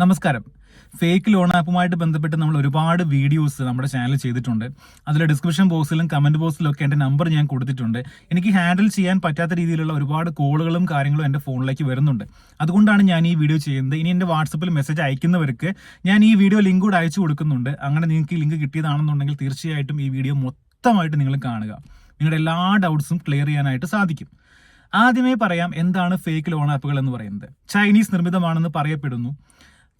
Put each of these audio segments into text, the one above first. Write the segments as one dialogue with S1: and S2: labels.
S1: നമസ്കാരം. Fake loan ആപ്പുമായിട്ട് ബന്ധപ്പെട്ട് നമ്മൾ ഒരുപാട് വീഡിയോസ് നമ്മുടെ ചാനൽ ചെയ്തിട്ടുണ്ട്. അതിൽ ഡിസ്ക്രിപ്ഷൻ ബോക്സിലും കമന്റ് ബോക്സിലും ഒക്കെ എന്റെ നമ്പർ ഞാൻ കൊടുത്തിട്ടുണ്ട്. എനിക്ക് ഹാൻഡിൽ ചെയ്യാൻ പറ്റാത്ത രീതിയിലുള്ള ഒരുപാട് കോളുകളും കാര്യങ്ങളും എന്റെ ഫോണിലേക്ക് വരുന്നുണ്ട്. അതുകൊണ്ടാണ് ഞാൻ ഈ വീഡിയോ ചെയ്യുന്നത്. ഇനി എന്റെ വാട്സപ്പിൽ മെസ്സേജ് അയക്കുന്നവർക്ക് ഞാൻ ഈ വീഡിയോ ലിങ്ക് കൂടെ അയച്ചു കൊടുക്കുന്നുണ്ട്. അങ്ങനെ നിങ്ങൾക്ക് ലിങ്ക് കിട്ടിയതാണെന്നുണ്ടെങ്കിൽ തീർച്ചയായിട്ടും ഈ വീഡിയോ മൊത്തമായിട്ട് നിങ്ങൾ കാണുക. നിങ്ങളുടെ എല്ലാ ഡൗട്ട്സും ക്ലിയർ ചെയ്യാനായിട്ട് സാധിക്കും. ആദ്യമേ പറയാം എന്താണ് ഫേക്ക് ലോൺ ആപ്പുകൾ എന്ന് പറയുന്നത്? ചൈനീസ് നിർമ്മിതമാണെന്ന് പറയപ്പെടുന്നു.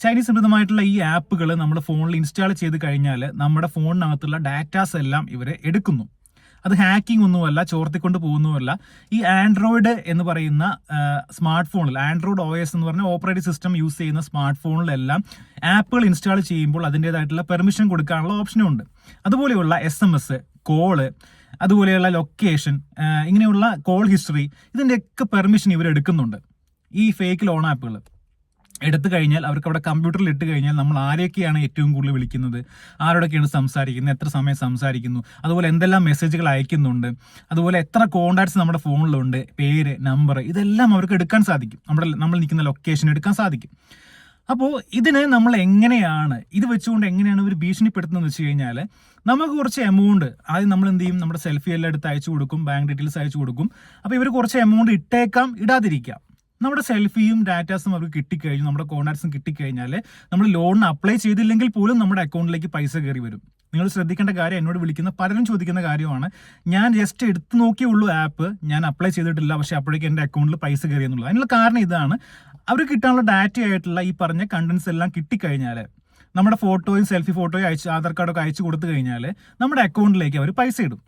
S1: ചൈനീസ് നിർമ്മിതമായിട്ടുള്ള ഈ ആപ്പുകൾ നമ്മുടെ ഫോണിൽ ഇൻസ്റ്റാൾ ചെയ്ത് കഴിഞ്ഞാൽ നമ്മുടെ ഫോണിനകത്തുള്ള ഡാറ്റാസ് എല്ലാം ഇവർ എടുക്കുന്നു. അത് ഹാക്കിംഗ് ഒന്നുമല്ല ചോർത്തിക്കൊണ്ട് പോകുന്നുമല്ല. ഈ ആൻഡ്രോയിഡ് എന്ന് പറയുന്ന സ്മാർട്ട് ഫോണിൽ ആൻഡ്രോയിഡ് ഒ എസ് എന്ന് പറഞ്ഞ ഓപ്പറേറ്റിംഗ് സിസ്റ്റം യൂസ് ചെയ്യുന്ന സ്മാർട്ട് ഫോണിലെല്ലാം ആപ്പുകൾ ഇൻസ്റ്റാൾ ചെയ്യുമ്പോൾ അതിന്റെതായിട്ടുള്ള പെർമിഷൻ കൊടുക്കാനുള്ള ഓപ്ഷനും ഉണ്ട്. അതുപോലെയുള്ള എസ് എം എസ് കോൾ അതുപോലെയുള്ള ലൊക്കേഷൻ ഇങ്ങനെയുള്ള കോൾ ഹിസ്റ്ററി ഇതിന്റെയൊക്കെ പെർമിഷൻ ഇവർ എടുക്കുന്നുണ്ട്. ഈ ഫേക്ക് ലോൺ ആപ്പുകൾ എടുത്തു കഴിഞ്ഞാൽ അവർക്ക് അവിടെ കമ്പ്യൂട്ടറിൽ ഇട്ട് കഴിഞ്ഞാൽ നമ്മൾ ആരെയൊക്കെയാണ് ഏറ്റവും കൂടുതൽ വിളിക്കുന്നത്? ആരോടൊക്കെയാണ് സംസാരിക്കുന്നത്? എത്ര സമയം സംസാരിക്കുന്നു? അതുപോലെ എന്തെല്ലാം മെസ്സേജുകൾ അയക്കുന്നുണ്ട്? അതുപോലെ എത്ര കോണ്ടാക്ട്സ് നമ്മുടെ ഫോണിലുണ്ട് പേര് നമ്പർ ഇതെല്ലാം അവർക്ക് എടുക്കാൻ സാധിക്കും. നമ്മുടെ നമ്മൾ നിൽക്കുന്ന ലൊക്കേഷൻ എടുക്കാൻ സാധിക്കും. അപ്പോൾ ഇതിന് നമ്മൾ എങ്ങനെയാണ് ഇത് വെച്ചുകൊണ്ട് എങ്ങനെയാണ് ഒരു ഭീഷണിപ്പെടുത്തുന്നത് വെച്ച് കഴിഞ്ഞാൽ നമുക്ക് കുറച്ച് എമൗണ്ട് ആദ്യം നമ്മൾ എന്ത് ചെയ്യും? നമ്മുടെ സെൽഫി എല്ലാം എടുത്ത് അയച്ചു കൊടുക്കും ബാങ്ക് ഡീറ്റെയിൽസ് അയച്ചു കൊടുക്കും. അപ്പോൾ ഇവർ കുറച്ച് എമൗണ്ട് ഇട്ടേക്കാം ഇടാതിരിക്കാം. നമ്മുടെ സെൽഫിയും ഡാറ്റാസും അവർക്ക് കിട്ടിക്കഴിഞ്ഞു നമ്മുടെ കോൺടാക്ട്സും കിട്ടിക്കഴിഞ്ഞാൽ നമ്മൾ ലോണിന് അപ്ലൈ ചെയ്തില്ലെങ്കിൽ പോലും നമ്മുടെ അക്കൗണ്ടിലേക്ക് പൈസ കയറി വരും. നിങ്ങൾ ശ്രദ്ധിക്കേണ്ട കാര്യം എന്നോട് വിളിക്കുന്ന പലരും ചോദിക്കുന്ന കാര്യമാണ് ഞാൻ ജസ്റ്റ് എടുത്തു നോക്കിയേ ഉള്ളൂ ആപ്പ് ഞാൻ അപ്ലൈ ചെയ്തിട്ടില്ല പക്ഷേ അപ്പോഴേക്കും എന്റെ അക്കൗണ്ടിൽ പൈസ കയറി എന്നുള്ളത്. അതിനുള്ള കാരണം ഇതാണ്. അവർ കിട്ടാനുള്ള ഡാറ്റ ആയിട്ടുള്ള ഈ പറഞ്ഞ കണ്ടൻസ് എല്ലാം കിട്ടിക്കഴിഞ്ഞാൽ നമ്മുടെ ഫോട്ടോയും സെൽഫി ഫോട്ടോയും അയച്ച് ആധാർ കാർഡൊക്കെ അയച്ചു കൊടുത്തു കഴിഞ്ഞാൽ നമ്മുടെ അക്കൗണ്ടിലേക്ക് അവർ പൈസ ഇടും.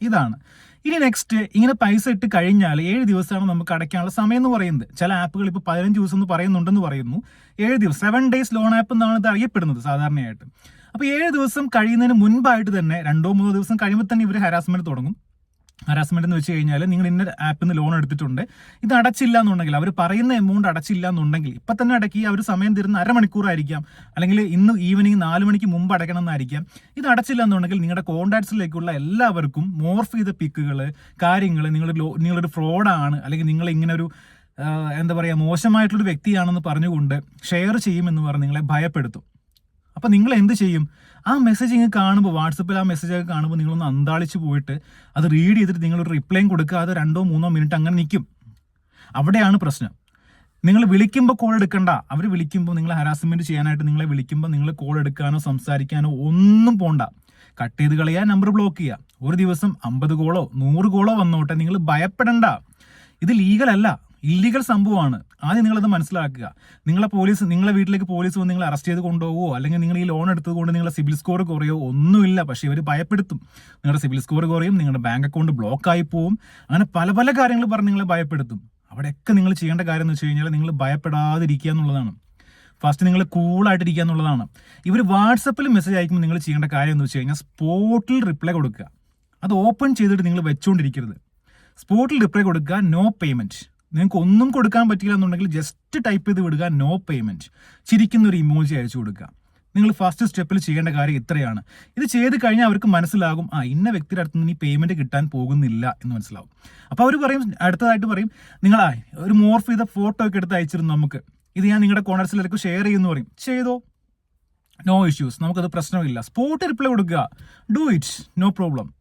S1: ഇതാണ്. ഇനി നെക്സ്റ്റ് ഇങ്ങനെ പൈസ ഇട്ട് കഴിഞ്ഞാൽ ഏഴ് ദിവസമാണ് നമുക്ക് അടയ്ക്കാനുള്ള സമയം എന്ന് പറയുന്നത്. ചില ആപ്പുകൾ ഇപ്പോൾ പതിനഞ്ച് ദിവസം എന്ന് പറയുന്നുണ്ടെന്ന് പറയുന്നു. ഏഴ് ദിവസം സെവൻ ഡേയ്സ് ലോൺ ആപ്പ് എന്നാണ് ഇത് അറിയപ്പെടുന്നത് സാധാരണയായിട്ട്. അപ്പോൾ ഏഴ് ദിവസം കഴിയുന്നതിന് മുൻപായിട്ട് തന്നെ രണ്ടോ മൂന്നോ ദിവസം കഴിയുമ്പോൾ തന്നെ ഇവർ ഹരാസ്മെന്റ് തുടങ്ങും. ഹരാസ്മെന്റ് എന്ന് വെച്ച് കഴിഞ്ഞാൽ നിങ്ങൾ ഇന്ന ആപ്പിൽ നിന്ന് ലോൺ എടുത്തിട്ടുണ്ട് ഇത് അടച്ചില്ല എന്നുണ്ടെങ്കിൽ അവർ പറയുന്ന എമൗണ്ട് അടച്ചില്ല എന്നുണ്ടെങ്കിൽ ഇപ്പം തന്നെ അടക്കി അവർ സമയം തരുന്ന അരമണിക്കൂറായിരിക്കാം. അല്ലെങ്കിൽ ഇന്ന് ഈവനിങ് നാല് മണിക്ക് മുമ്പ് അടയ്ക്കണം എന്നായിരിക്കാം ഇത് അടച്ചില്ല എന്നുണ്ടെങ്കിൽ നിങ്ങളുടെ കോൺടാക്ട്സിലേക്കുള്ള എല്ലാവർക്കും മോർഫ് ചെയ്ത പിക്കുകൾ കാര്യങ്ങൾ നിങ്ങൾ നിങ്ങളൊരു ഫ്രോഡാണ് അല്ലെങ്കിൽ നിങ്ങൾ ഇങ്ങനെ ഒരു എന്താ പറയുക മോശമായിട്ടുള്ളൊരു വ്യക്തിയാണെന്ന് പറഞ്ഞുകൊണ്ട് ഷെയർ ചെയ്യുമെന്ന് പറഞ്ഞ് നിങ്ങളെ ഭയപ്പെടുത്തും. അപ്പം നിങ്ങൾ എന്ത് ചെയ്യും? ആ മെസ്സേജ് ഇങ്ങനെ കാണുമ്പോൾ വാട്സപ്പിൽ ആ മെസ്സേജ് ഒക്കെ കാണുമ്പോൾ നിങ്ങളൊന്ന് അന്താളിച്ച് പോയിട്ട് അത് റീഡ് ചെയ്തിട്ട് നിങ്ങളൊരു റിപ്ലൈയും കൊടുക്കാതെ രണ്ടോ മൂന്നോ മിനിറ്റ് അങ്ങനെ നിൽക്കും അവിടെയാണ് പ്രശ്നം. നിങ്ങൾ വിളിക്കുമ്പോൾ കോൾ എടുക്കണ്ട. അവർ വിളിക്കുമ്പോൾ നിങ്ങൾ ഹരാസ്മെന്റ് ചെയ്യാനായിട്ട് നിങ്ങളെ വിളിക്കുമ്പോൾ നിങ്ങൾ കോൾ എടുക്കാനോ സംസാരിക്കാനോ ഒന്നും പോണ്ട. കട്ട് ചെയ്ത് കളയുക നമ്പർ ബ്ലോക്ക് ചെയ്യുക ഒരു ദിവസം അമ്പത് കോളോ നൂറ് കോളോ വന്നോട്ടെ. നിങ്ങൾ ഭയപ്പെടണ്ട. ഇത് ലീഗലല്ല ഇല്ലീഗൽ സംഭവമാണ്. ആദ്യം നിങ്ങളത് മനസ്സിലാക്കുക. നിങ്ങളെ പോലീസ് നിങ്ങളെ വീട്ടിലേക്ക് പോലീസ് വന്ന് നിങ്ങളെ അറസ്റ്റ് ചെയ്ത് കൊണ്ടുപോകുമോ അല്ലെങ്കിൽ നിങ്ങൾ ഈ ലോൺ എടുത്തത് കൊണ്ട് നിങ്ങളെ സിബിൽ സ്കോർ കുറയോ ഒന്നുമില്ല. പക്ഷേ ഇവർ ഭയപ്പെടുത്തും. നിങ്ങളുടെ സിബിൽ സ്കോർ കുറയും നിങ്ങളുടെ ബാങ്ക് അക്കൗണ്ട് ബ്ലോക്ക് ആയി പോവും. അങ്ങനെ പല പല കാര്യങ്ങൾ പറഞ്ഞ് നിങ്ങളെ ഭയപ്പെടുത്തും. അവിടെയൊക്കെ നിങ്ങൾ ചെയ്യേണ്ട കാര്യം എന്ന് വെച്ച് കഴിഞ്ഞാൽ നിങ്ങൾ ഭയപ്പെടാതിരിക്കുക എന്നുള്ളതാണ്. ഫസ്റ്റ് നിങ്ങൾ കൂളായിട്ടിരിക്കുക എന്നുള്ളതാണ്. ഇവർ വാട്സപ്പിൽ മെസ്സേജ് അയക്കുമ്പോൾ നിങ്ങൾ ചെയ്യേണ്ട കാര്യം എന്ന് വെച്ച് കഴിഞ്ഞാൽ സ്പോട്ടിൽ റിപ്ലൈ കൊടുക്കുക. അത് ഓപ്പൺ ചെയ്തിട്ട് നിങ്ങൾ വെച്ചുകൊണ്ടിരിക്കരുത് സ്പോട്ടിൽ റിപ്ലൈ കൊടുക്കുക നോ പേയ്മെന്റ് നിങ്ങൾക്ക് ഒന്നും കൊടുക്കാൻ പറ്റില്ല എന്നുണ്ടെങ്കിൽ ജസ്റ്റ് ടൈപ്പ് ചെയ്ത് വിടുക നോ പേയ്മെന്റ് ചിരിക്കുന്ന ഒരു ഇമോജി അയച്ചു കൊടുക്കുക. നിങ്ങൾ ഫസ്റ്റ് സ്റ്റെപ്പിൽ ചെയ്യേണ്ട കാര്യം ഇത്രയാണ്. ഇത് ചെയ്ത് കഴിഞ്ഞാൽ അവർക്ക് മനസ്സിലാകും ആ ഇന്ന വ്യക്തിയുടെ അടുത്ത് നിന്ന് ഈ പേയ്മെന്റ് കിട്ടാൻ പോകുന്നില്ല എന്ന് മനസ്സിലാവും. അപ്പോൾ അവർ പറയും അടുത്തതായിട്ട് പറയും നിങ്ങൾ ഒരു മോർഫ് ചെയ്ത ഫോട്ടോ ഒക്കെ എടുത്ത് അയച്ചിരുന്നു നമുക്ക്. ഇത് ഞാൻ നിങ്ങളുടെ കോൺടാക്ട്സിലേക്ക് ഷെയർ ചെയ്യുന്നു പറയും. ചെയ്തോ? നോ ഇഷ്യൂസ് നമുക്കത് പ്രശ്നമില്ല. സ്പോട്ട് റിപ്ലൈ കൊടുക്കുക. ഡു ഇറ്റ് നോ പ്രോബ്ലം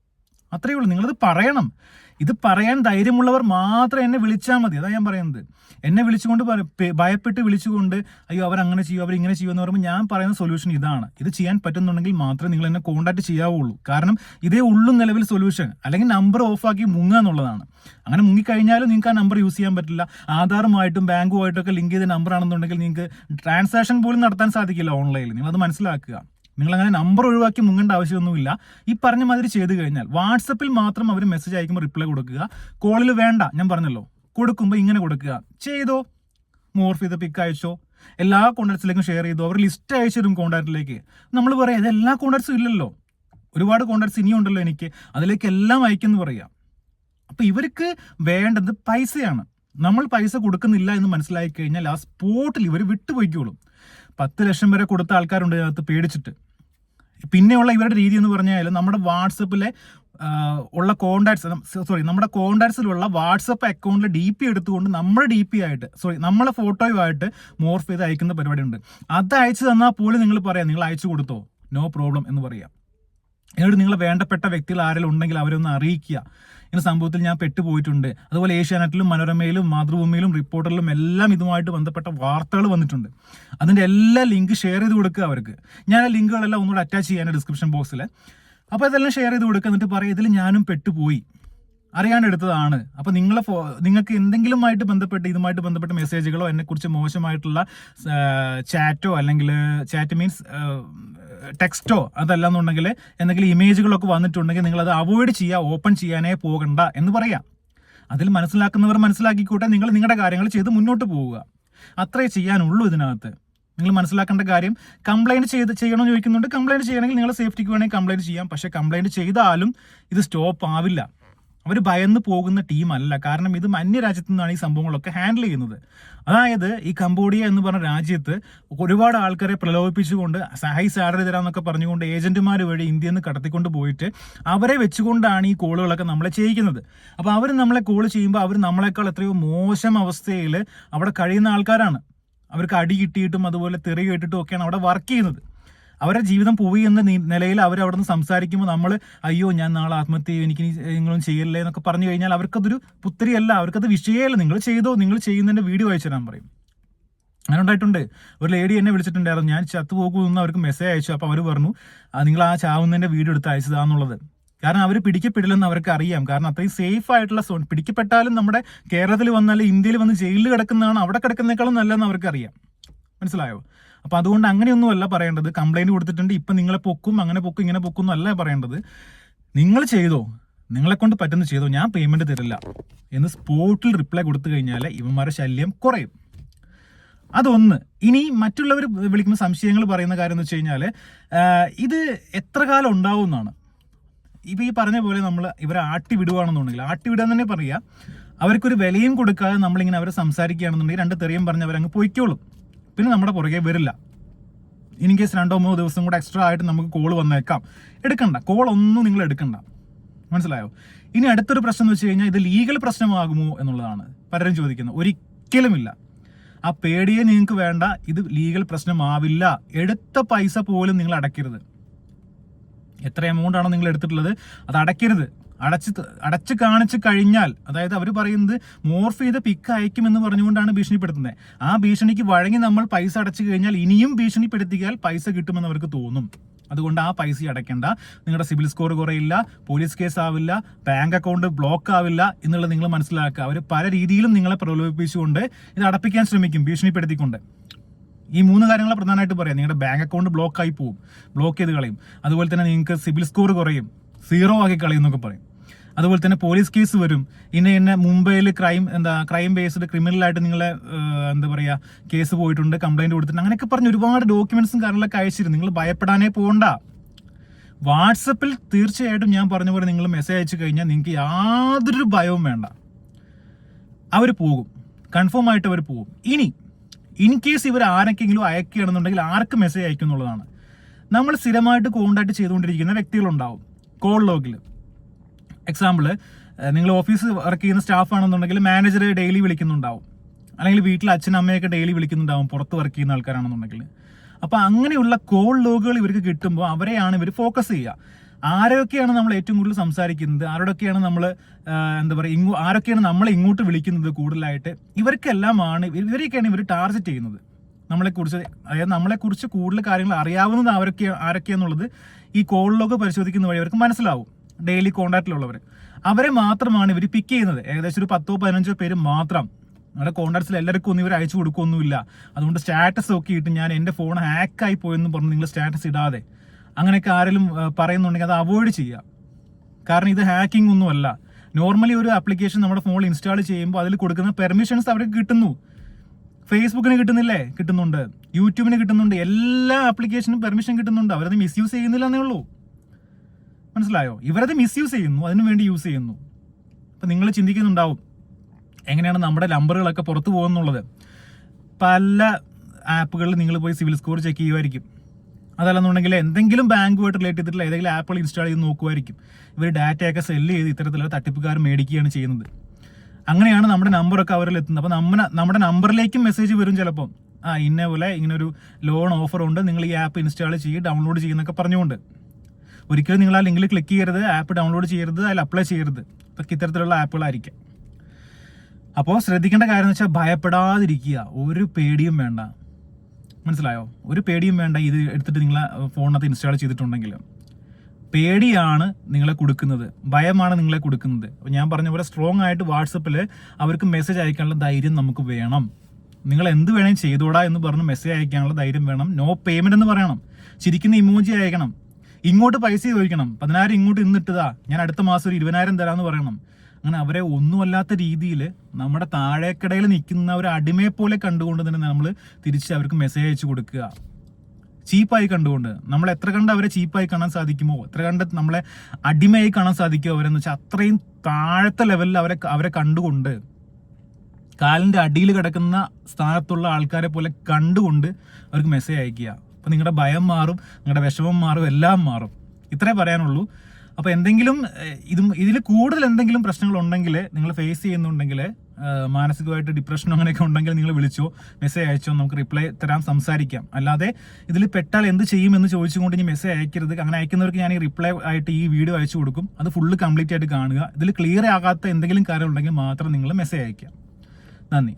S1: അത്രയേ ഉള്ളൂ. നിങ്ങളത് പറയണം. ഇത് പറയാൻ ധൈര്യമുള്ളവർ മാത്രം എന്നെ വിളിച്ചാൽ മതി. അതാ ഞാൻ പറയുന്നത്. എന്നെ വിളിച്ചുകൊണ്ട് ഭയപ്പെട്ട് വിളിച്ചുകൊണ്ട് അയ്യോ അവർ അങ്ങനെ ചെയ്യും അവർ ഇങ്ങനെ ചെയ്യുമെന്ന് പറയുമ്പോൾ ഞാൻ പറയുന്ന സൊല്യൂഷൻ ഇതാണ്. ഇത് ചെയ്യാൻ പറ്റുന്നുണ്ടെങ്കിൽ മാത്രമേ നിങ്ങൾ എന്നെ കോൺടാക്ട് ചെയ്യാവുള്ളൂ. കാരണം ഇതേ ഉള്ളു നിലവിൽ സൊല്യൂഷൻ അല്ലെങ്കിൽ നമ്പർ ഓഫാക്കി മുങ്ങുക എന്നുള്ളതാണ്. അങ്ങനെ മുങ്ങിക്കഴിഞ്ഞാലും നിങ്ങൾക്ക് ആ നമ്പർ യൂസ് ചെയ്യാൻ പറ്റില്ല. ആധാറുമായിട്ടും ബാങ്കുമായിട്ടൊക്കെ ലിങ്ക് ചെയ്ത നമ്പർ ആണെന്നുണ്ടെങ്കിൽ നിങ്ങൾക്ക് ട്രാൻസാക്ഷൻ പോലും നടത്താൻ സാധിക്കില്ല ഓൺലൈനിൽ നിങ്ങൾ അത് മനസ്സിലാക്കുക. നിങ്ങൾ അങ്ങനെ നമ്പർ ഒഴിവാക്കി മുങ്ങേണ്ട ആവശ്യമൊന്നുമില്ല. ഈ പറഞ്ഞ മാതിരി ചെയ്തു കഴിഞ്ഞാൽ വാട്സപ്പിൽ മാത്രം അവർ മെസ്സേജ് അയക്കുമ്പോൾ റിപ്ലൈ കൊടുക്കുക. കോളിൽ വേണ്ട ഞാൻ പറഞ്ഞല്ലോ. കൊടുക്കുമ്പോൾ ഇങ്ങനെ കൊടുക്കുക. ചെയ്തോ? മോർഫ് ചെയ്ത പിക്ക് അയച്ചോ? എല്ലാ കോണ്ടാക്ട്സിലേക്കും ഷെയർ ചെയ്തോ? അവർ ലിസ്റ്റ് അയച്ചു തരും കോണ്ടാക്റ്റിലേക്ക് നമ്മൾ പറയാം ഇത് എല്ലാ കോണ്ടാക്ട്സും ഇല്ലല്ലോ. ഒരുപാട് കോണ്ടാക്ട്സ് ഇനിയും ഉണ്ടല്ലോ എനിക്ക്. അതിലേക്ക് എല്ലാം അയക്കുമെന്ന് പറയാം. അപ്പോൾ ഇവർക്ക് വേണ്ടത് പൈസയാണ്. നമ്മൾ പൈസ കൊടുക്കുന്നില്ല എന്ന് മനസ്സിലായി കഴിഞ്ഞാൽ ആ സ്പോട്ടിൽ ഇവർ വിട്ടുപോയിക്കോളും. പത്ത് ലക്ഷം വരെ കൊടുത്ത ആൾക്കാരുണ്ട് ഇതിനകത്ത് പേടിച്ചിട്ട്. പിന്നെയുള്ള ഇവരുടെ രീതി എന്ന് പറഞ്ഞാൽ നമ്മുടെ വാട്സപ്പിലെ ഉള്ള കോണ്ടാക്ട്സ് സോറി നമ്മുടെ കോണ്ടാക്ട്സിലുള്ള വാട്സപ്പ് അക്കൗണ്ടിൽ ഡി പി എടുത്തുകൊണ്ട് നമ്മുടെ ഡി പി ആയിട്ട് സോറി നമ്മളെ ഫോട്ടോയുമായിട്ട് മോർഫ് ചെയ്ത് അയക്കുന്ന പരിപാടിയുണ്ട്. അത് അയച്ചു തന്നാൽ പോലും നിങ്ങൾ പറയാം നിങ്ങൾ അയച്ചു കൊടുത്തോ? നോ പ്രോബ്ലം എന്ന് പറയാം. എന്നിട്ട് നിങ്ങൾ വേണ്ടപ്പെട്ട വ്യക്തികൾ ആരെങ്കിലും ഉണ്ടെങ്കിൽ അവരൊന്ന് അറിയിക്കുക. ഇങ്ങനെ സംഭവത്തിൽ ഞാൻ പെട്ടുപോയിട്ടുണ്ട്. അതുപോലെ ഏഷ്യാനെറ്റിലും മനോരമയിലും മാതൃഭൂമിയിലും റിപ്പോർട്ടറിലും എല്ലാം ഇതുമായിട്ട് ബന്ധപ്പെട്ട വാർത്തകൾ വന്നിട്ടുണ്ട്. അതിന്റെ എല്ലാ ലിങ്ക് ഷെയർ ചെയ്ത് കൊടുക്കുക അവർക്ക്. ഞാൻ ആ ലിങ്കുകളെല്ലാം ഒന്നുകൂടെ അറ്റാച്ച് ചെയ്യാൻ ഡിസ്ക്രിപ്ഷൻ ബോക്സിൽ അപ്പോൾ ഇതെല്ലാം ഷെയർ ചെയ്ത് കൊടുക്കുക. എന്നിട്ട് പറയും ഇതിൽ ഞാനും പെട്ടുപോയി. അറിയാണ്ടെടുത്തതാണ് അപ്പോൾ നിങ്ങളെ ഫോ നിങ്ങൾക്ക് എന്തെങ്കിലുമായിട്ട് ബന്ധപ്പെട്ട് ഇതുമായിട്ട് ബന്ധപ്പെട്ട മെസ്സേജുകളോ എന്നെക്കുറിച്ച് മോശമായിട്ടുള്ള ചാറ്റോ അല്ലെങ്കിൽ ചാറ്റ് മീൻസ് ടെക്സ്റ്റോ അതല്ല എന്നുണ്ടെങ്കിൽ എന്തെങ്കിലും ഇമേജുകളൊക്കെ വന്നിട്ടുണ്ടെങ്കിൽ അത് അവോയ്ഡ് ചെയ്യുക ഓപ്പൺ ചെയ്യാനേ പോകണ്ട എന്ന് പറയാം. അതിൽ മനസ്സിലാക്കുന്നവർ മനസ്സിലാക്കിക്കോട്ടെ നിങ്ങൾ നിങ്ങളുടെ കാര്യങ്ങൾ ചെയ്ത് മുന്നോട്ട് പോവുക. അത്രേ ചെയ്യാനുള്ളൂ ഇതിനകത്ത്. നിങ്ങൾ മനസ്സിലാക്കേണ്ട കാര്യം കംപ്ലൈന്റ് ചെയ്ത് ചെയ്യണമെന്ന് ചോദിക്കുന്നുണ്ട് കംപ്ലൈന്റ് ചെയ്യണമെങ്കിൽ നിങ്ങൾ സേഫ്റ്റിക്ക് വേണമെങ്കിൽ കംപ്ലൈന്റ് ചെയ്യാം. പക്ഷേ കംപ്ലൈന്റ് ചെയ്താലും ഇത് സ്റ്റോപ്പ് ആവില്ല. അവർ ഭയന്ന് പോകുന്ന ടീമല്ല. കാരണം ഇത് അന്യരാജ്യത്തു നിന്നാണ് ഈ സംഭവങ്ങളൊക്കെ ഹാൻഡിൽ ചെയ്യുന്നത്. അതായത് ഈ കംബോഡിയ എന്ന് പറഞ്ഞ രാജ്യത്ത് ഒരുപാട് ആൾക്കാരെ പ്രലോഭിപ്പിച്ചുകൊണ്ട് ഹൈ സാലറി തരാമെന്നൊക്കെ പറഞ്ഞുകൊണ്ട് ഏജന്റുമാർ വഴി ഇന്ത്യയിൽ നിന്ന് കടത്തിക്കൊണ്ട് പോയിട്ട് അവരെ വെച്ചുകൊണ്ടാണ് ഈ കോളുകളൊക്കെ നമ്മളെ ചെയ്യിക്കുന്നത്. അപ്പോൾ അവർ നമ്മളെ കോൾ ചെയ്യുമ്പോൾ അവർ നമ്മളെക്കാൾ എത്രയോ മോശം അവസ്ഥയിൽ അവിടെ കഴിയുന്ന ആൾക്കാരാണ്. അവർക്ക് അടി കിട്ടിയിട്ടും അതുപോലെ തെറി കേട്ടിട്ടും ഒക്കെയാണ് അവിടെ വർക്ക് ചെയ്യുന്നത്. അവരുടെ ജീവിതം പോയി എന്ന നിലയിൽ അവർ അവിടെ നിന്ന് സംസാരിക്കുമ്പോൾ നമ്മൾ അയ്യോ ഞാൻ നാളെ ആത്മഹത്യ ചെയ്യും എനിക്ക് നിങ്ങളും ചെയ്യല്ലേ എന്നൊക്കെ പറഞ്ഞു കഴിഞ്ഞാൽ അവർക്കതൊരു പുത്തരിയല്ല അവർക്കത് വിഷയമല്ല നിങ്ങൾ ചെയ്തോ നിങ്ങൾ ചെയ്യുന്നതിന്റെ വീഡിയോ അയച്ചു തരാൻ പറയും. അങ്ങനെ ഉണ്ടായിട്ടുണ്ട്. ഒരു ലേഡി എന്നെ വിളിച്ചിട്ടുണ്ടായിരുന്നു. ഞാൻ ചത്തു പോകുമെന്ന് അവർക്ക് മെസ്സേജ് അയച്ചു. അപ്പോൾ അവർ പറഞ്ഞു നിങ്ങൾ ആ ചാവുന്നതിന്റെ വീഡിയോ എടുത്ത് അയച്ചതാന്നുള്ളത് കാരണം അവർ പിടിക്കപ്പെടില്ലെന്ന് അവർക്ക് അറിയാം. കാരണം അത്രയും സേഫ് ആയിട്ടുള്ള സോൺ പിടിക്കപ്പെട്ടാലും നമ്മുടെ കേരളത്തിൽ വന്നാൽ ഇന്ത്യയിൽ വന്ന് ജയിലിൽ കിടക്കുന്നതാണ് അവിടെ കിടക്കുന്നേക്കാളും നല്ലതെന്ന് അവർക്ക് അറിയാം. മനസ്സിലായോ? അപ്പൊ അതുകൊണ്ട് അങ്ങനെയൊന്നുമല്ല പറയേണ്ടത്. കംപ്ലൈന്റ് കൊടുത്തിട്ടുണ്ട്. ഇപ്പൊ നിങ്ങളെ പൊക്കും അങ്ങനെ പൊക്കും ഇങ്ങനെ പൊക്കും എന്നല്ല പറയേണ്ടത്. നിങ്ങൾ ചെയ്തോ നിങ്ങളെ കൊണ്ട് പറ്റുന്ന ചെയ്തോ ഞാൻ പേയ്മെന്റ് തരില്ല എന്ന് സ്പോട്ടിൽ റിപ്ലൈ കൊടുത്തു കഴിഞ്ഞാൽ ഇവന്മാരുടെ ശല്യം കുറയും. അതൊന്ന്. ഇനി മറ്റുള്ളവർ വിളിക്കുന്ന സംശയങ്ങൾ പറയുന്ന കാര്യം എന്ന് വെച്ച് കഴിഞ്ഞാൽ ഇത് എത്ര കാലം ഉണ്ടാവും എന്നാണ്. ഇപ്പം ഈ പറഞ്ഞ പോലെ നമ്മൾ ഇവരെ ആട്ടി വിടുവാണെന്നുണ്ടെങ്കിൽ ആട്ടി വിടാൻ തന്നെ പറയുക അവർക്കൊരു വിലയും കൊടുക്കാതെ നമ്മളിങ്ങനെ അവരെ സംസാരിക്കുകയാണെന്നുണ്ടെങ്കിൽ രണ്ട് തെറിയും പറഞ്ഞ് അവരങ്ങ് പൊയ്ക്കോളും. പിന്നെ നമ്മുടെ പുറകെ വരില്ല. ഇൻ കേസ് രണ്ടോ മൂന്നോ ദിവസം കൂടെ എക്സ്ട്രാ ആയിട്ട് നമുക്ക് കോൾ വന്നേക്കാം. എടുക്കണ്ട. കോൾ ഒന്നും നിങ്ങൾ എടുക്കണ്ട. മനസ്സിലായോ? ഇനി അടുത്തൊരു പ്രശ്നം എന്ന് വെച്ച് കഴിഞ്ഞാൽ ഇത് ലീഗൽ പ്രശ്നമാകുമോ എന്നുള്ളതാണ്. പലരും ചോദിക്കുന്നത് ഒരിക്കലുമില്ല. ആ പേടിയെ നിങ്ങൾക്ക് വേണ്ട. ഇത് ലീഗൽ പ്രശ്നമാവില്ല. എടുത്ത പൈസ പോലും നിങ്ങൾ അടയ്ക്കരുത്. എത്ര എമൗണ്ട് ആണോ നിങ്ങൾ എടുത്തിട്ടുള്ളത് അത് അടയ്ക്കരുത്. അടച്ച് അടച്ച് കാണിച്ച് കഴിഞ്ഞാൽ അതായത് അവർ പറയുന്നത് മോർഫ് ചെയ്ത് പിക്ക് അയക്കും എന്ന് പറഞ്ഞുകൊണ്ടാണ് ഭീഷണിപ്പെടുത്തുന്നത്. ആ ഭീഷണിക്ക് വഴങ്ങി നമ്മൾ പൈസ അടച്ചു കഴിഞ്ഞാൽ ഇനിയും ഭീഷണിപ്പെടുത്തിയാൽ പൈസ കിട്ടുമെന്ന് അവർക്ക് തോന്നും. അതുകൊണ്ട് ആ പൈസ അടയ്ക്കേണ്ട. നിങ്ങളുടെ സിവിൽ സ്കോർ കുറയില്ല പോലീസ് കേസ് ആവില്ല ബാങ്ക് അക്കൗണ്ട് ബ്ലോക്ക് ആവില്ല എന്നുള്ളത് നിങ്ങൾ മനസ്സിലാക്കുക. അവർ പല രീതിയിലും നിങ്ങളെ പ്രലോഭിപ്പിച്ചുകൊണ്ട് ഇത് അടപ്പിക്കാൻ ശ്രമിക്കും ഭീഷണിപ്പെടുത്തിക്കൊണ്ട്. ഈ മൂന്ന് കാര്യങ്ങൾ പ്രധാനമായിട്ട് പറയാം. നിങ്ങളുടെ ബാങ്ക് അക്കൗണ്ട് ബ്ലോക്ക് ആയി പോകും ബ്ലോക്ക് ചെയ്ത് കളയും. അതുപോലെ തന്നെ നിങ്ങൾക്ക് സിവിൽ സ്കോർ കുറയും. സീറോ ആക്കി കളയും എന്നൊക്കെ പറയും. അതുപോലെ തന്നെ പോലീസ് കേസ് വരും. ഇനി എന്നെ മുംബൈയിൽ ക്രൈം എന്താ ക്രൈം ബേസ്ഡ് ക്രിമിനൽ ആയിട്ട് നിങ്ങളെ എന്താ പറയുക കേസ് പോയിട്ടുണ്ട് കംപ്ലൈന്റ് കൊടുത്തിട്ടുണ്ട്. അങ്ങനെയൊക്കെ പറഞ്ഞ് ഒരുപാട് ഡോക്യുമെന്റ്സും കാര്യങ്ങളൊക്കെ അയച്ചിരുന്നു. നിങ്ങൾ ഭയപ്പെടാനേ പോകണ്ട വാട്സപ്പിൽ തീർച്ചയായിട്ടും ഞാൻ പറഞ്ഞ പോലെ നിങ്ങൾ മെസ്സേജ് അയച്ചു കഴിഞ്ഞാൽ നിങ്ങൾക്ക് യാതൊരു ഭയവും വേണ്ട. അവർ പോകും. കൺഫേം ആയിട്ട് അവർ പോകും. ഇനി ഇൻ കേസ് ഇവർ ആരൊക്കെങ്കിലും അയക്കുകയാണെന്നുണ്ടെങ്കിൽ ആർക്ക് മെസ്സേജ് അയക്കും എന്നുള്ളതാണ്. നമ്മൾ സ്ഥിരമായിട്ട് കോണ്ടാക്ട് ചെയ്തുകൊണ്ടിരിക്കുന്ന വ്യക്തികളുണ്ടാവും. കോൾ ലോഗിൽ എക്സാമ്പിൾ നിങ്ങൾ ഓഫീസ് വർക്ക് ചെയ്യുന്ന സ്റ്റാഫ് ആണെന്നുണ്ടെങ്കിൽ മാനേജർ ഡെയിലി വിളിക്കുന്നുണ്ടാവും. അല്ലെങ്കിൽ വീട്ടിൽ അച്ഛനും അമ്മയൊക്കെ ഡെയിലി വിളിക്കുന്നുണ്ടാവും പുറത്ത് വർക്ക് ചെയ്യുന്ന ആൾക്കാരാണെന്നുണ്ടെങ്കിൽ. അപ്പോൾ അങ്ങനെയുള്ള കോൾ ലോഗുകൾ ഇവർക്ക് കിട്ടുമ്പോൾ അവരെയാണ് ഇവർ ഫോക്കസ് ചെയ്യുക. ആരൊക്കെയാണ് നമ്മൾ ഏറ്റവും കൂടുതൽ സംസാരിക്കുന്നത്? ആരോടൊക്കെയാണ് നമ്മൾ എന്താ പറയുക ഇങ്ങോ ആരൊക്കെയാണ് നമ്മൾ ഇങ്ങോട്ട് വിളിക്കുന്നത് കൂടുതലായിട്ട്? ഇവർക്കെല്ലാമാണ് ഇവരെയൊക്കെയാണ് ഇവർ ടാർഗറ്റ് ചെയ്യുന്നത്. നമ്മളെക്കുറിച്ച് അതായത് നമ്മളെക്കുറിച്ച് കൂടുതൽ കാര്യങ്ങൾ അറിയാവുന്നത് ആരൊക്കെ ആരൊക്കെയാണെന്നുള്ളത് ഈ കോൾ ലോഗ് പരിശോധിക്കുന്ന വഴി അവർക്ക് മനസ്സിലാവും. ഡെയിലി കോണ്ടാക്റ്റിലുള്ളവർ അവരെ മാത്രമാണ് ഇവർ പിക്ക് ചെയ്യുന്നത്. ഏകദേശം ഒരു പത്തോ പതിനഞ്ചോ പേര് മാത്രം. നമ്മുടെ കോണ്ടാക്ട്സിൽ എല്ലാവർക്കും ഒന്നും ഇവർ അയച്ചു കൊടുക്കുകയൊന്നുമില്ല അതുകൊണ്ട് സ്റ്റാറ്റസ് ഒക്കെ ഇട്ട് ഞാൻ എന്റെ ഫോൺ ഹാക്കായി പോയെന്ന് പറഞ്ഞ് നിങ്ങൾ സ്റ്റാറ്റസ് ഇടാതെ. അങ്ങനെയൊക്കെ ആരെങ്കിലും പറയുന്നുണ്ടെങ്കിൽ അത് അവോയ്ഡ് ചെയ്യുക. കാരണം ഇത് ഹാക്കിംഗ് ഒന്നുമല്ല നോർമലി ഒരു ആപ്ലിക്കേഷൻ നമ്മുടെ ഫോണിൽ ഇൻസ്റ്റാൾ ചെയ്യുമ്പോൾ അതിൽ കൊടുക്കുന്ന പെർമിഷൻസ് അവർക്ക് കിട്ടുന്നു. ഫേസ്ബുക്കിന് കിട്ടുന്നില്ലേ? കിട്ടുന്നുണ്ട്. യൂട്യൂബിന് കിട്ടുന്നുണ്ട്. എല്ലാ ആപ്ലിക്കേഷനും പെർമിഷൻ കിട്ടുന്നുണ്ട്. അവരത് മിസ്യൂസ് ചെയ്യുന്നില്ല എന്നേ ഉള്ളൂ. മനസ്സിലായോ? ഇവരത് മിസ്യൂസ് ചെയ്യുന്നു അതിനു വേണ്ടി യൂസ് ചെയ്യുന്നു. അപ്പം നിങ്ങൾ ചിന്തിക്കുന്നുണ്ടാവും എങ്ങനെയാണ് നമ്മുടെ നമ്പറുകളൊക്കെ പുറത്തു പോകുന്നുള്ളത്? പല ആപ്പുകളിൽ നിങ്ങൾ പോയി സിവിൽ സ്കോർ ചെക്ക് ചെയ്യുമായിരിക്കും അതല്ലെന്നുണ്ടെങ്കിൽ എന്തെങ്കിലും ബാങ്കുമായിട്ട് റിലേറ്റ് ചെയ്തിട്ടുള്ള ഏതെങ്കിലും ആപ്പുകൾ ഇൻസ്റ്റാൾ ചെയ്ത് നോക്കുമായിരിക്കും ഇവർ ഡാറ്റയൊക്കെ സെല്ല് ചെയ്ത് ഇത്തരത്തിലുള്ള തട്ടിപ്പുകാർ മേടിക്കുകയാണ് ചെയ്യുന്നത്. അങ്ങനെയാണ് നമ്മുടെ നമ്പറൊക്കെ അവരിൽ എത്തുന്നത്. അപ്പോൾ നമ്മുടെ നമ്മുടെ നമ്പറിലേക്കും മെസ്സേജ് വരും ചിലപ്പം. ആ ഇന്ന പോലെ ഇങ്ങനെ ഒരു ലോൺ ഉണ്ട് നിങ്ങൾ ഈ ആപ്പ് ഇൻസ്റ്റാൾ ചെയ്യും ഡൗൺലോഡ് ചെയ്യുന്നൊക്കെ പറഞ്ഞുകൊണ്ട്. ഒരിക്കലും നിങ്ങൾ ആ ലിങ്കിൽ ക്ലിക്ക് ചെയ്യരുത് ആപ്പ് ഡൗൺലോഡ് ചെയ്യരുത് അതിൽ അപ്ലൈ ചെയ്യരുത്. ഇതൊക്കെ ഇത്തരത്തിലുള്ള ആപ്പുകളായിരിക്കും അപ്പോൾ ശ്രദ്ധിക്കേണ്ട കാര്യം എന്ന് വെച്ചാൽ ഭയപ്പെടാതിരിക്കുക. ഒരു പേടിയും വേണ്ട. മനസ്സിലായോ? ഒരു പേടിയും വേണ്ട ഇത് എടുത്തിട്ട് നിങ്ങൾ ഫോണിനകത്ത് ഇൻസ്റ്റാൾ ചെയ്തിട്ടുണ്ടെങ്കിൽ പേടിയാണ് നിങ്ങളെ കൊടുക്കുന്നത്. ഭയമാണ് നിങ്ങളെ കൊടുക്കുന്നത്. ഞാൻ പറഞ്ഞ പോലെ സ്ട്രോങ് ആയിട്ട് വാട്സപ്പിൽ അവർക്ക് മെസ്സേജ് അയക്കാനുള്ള ധൈര്യം നമുക്ക് വേണം. നിങ്ങൾ എന്ത് വേണേലും ചെയ്തോടാ എന്ന് പറഞ്ഞ് മെസ്സേജ് അയക്കാനുള്ള ധൈര്യം വേണം. നോ പേയ്മെന്റ് എന്ന് പറയണം. ചിരിക്കുന്ന ഇമോജി അയക്കണം. ഇങ്ങോട്ട് പൈസ ചോദിക്കണം. പതിനായിരം ഇങ്ങോട്ട് ഇന്നിട്ടതാ. ഞാൻ അടുത്ത മാസം ഒരു ഇരുപതിനായിരം തരാമെന്ന് പറയണം. അങ്ങനെ അവരെ ഒന്നുമല്ലാത്ത രീതിയിൽ നമ്മുടെ താഴേക്കടയിൽ നിൽക്കുന്ന ഒരു അടിമയെ പോലെ കണ്ടുകൊണ്ട് തന്നെ നമ്മൾ തിരിച്ച് അവർക്ക് മെസ്സേജ് അയച്ചു കൊടുക്കുക. ചീപ്പായി കണ്ടുകൊണ്ട്. നമ്മൾ എത്ര കണ്ട് അവരെ ചീപ്പായി കാണാൻ സാധിക്കുമോ? എത്ര കണ്ട് നമ്മളെ അടിമയായി കാണാൻ സാധിക്കുമോ അവരെന്ന് വെച്ചാൽ അത്രയും താഴത്തെ ലെവലിൽ അവരെ അവരെ കണ്ടുകൊണ്ട് കാലിന്റെ അടിയിൽ കിടക്കുന്ന സ്ഥാനത്തുള്ള ആൾക്കാരെ പോലെ കണ്ടുകൊണ്ട് അവർക്ക് മെസ്സേജ് അയക്കുക. അപ്പൊ നിങ്ങളുടെ ഭയം മാറും നിങ്ങളുടെ വിഷമം മാറും എല്ലാം മാറും. ഇത്രേ പറയാനുള്ളൂ. അപ്പോൾ എന്തെങ്കിലും ഇതും ഇതിൽ കൂടുതൽ എന്തെങ്കിലും പ്രശ്നങ്ങൾ ഉണ്ടെങ്കിൽ നിങ്ങൾ ഫേസ് ചെയ്യുന്നുണ്ടെങ്കിൽ മാനസികമായിട്ട് ഡിപ്രഷനോ അങ്ങനെയൊക്കെ ഉണ്ടെങ്കിൽ നിങ്ങൾ വിളിച്ചോ മെസ്സേജ് അയച്ചോ നമുക്ക് റിപ്ലൈ തരാം സംസാരിക്കാം. അല്ലാതെ ഇതിൽ പെട്ടാൽ എന്ത് ചെയ്യുമെന്ന് ചോദിച്ചുകൊണ്ട് ഇനി മെസ്സേജ് അയക്കരുത്. അങ്ങനെ അയക്കുന്നവർക്ക് ഞാൻ ഈ റിപ്ലൈ ആയിട്ട് ഈ വീഡിയോ അയച്ചു കൊടുക്കും. അത് ഫുള്ള് കംപ്ലീറ്റ് ആയിട്ട് കാണുക. ഇതിൽ ക്ലിയർ ആകാത്ത എന്തെങ്കിലും കാര്യം ഉണ്ടെങ്കിൽ മാത്രം നിങ്ങൾ മെസ്സേജ് അയക്കാം നന്ദി.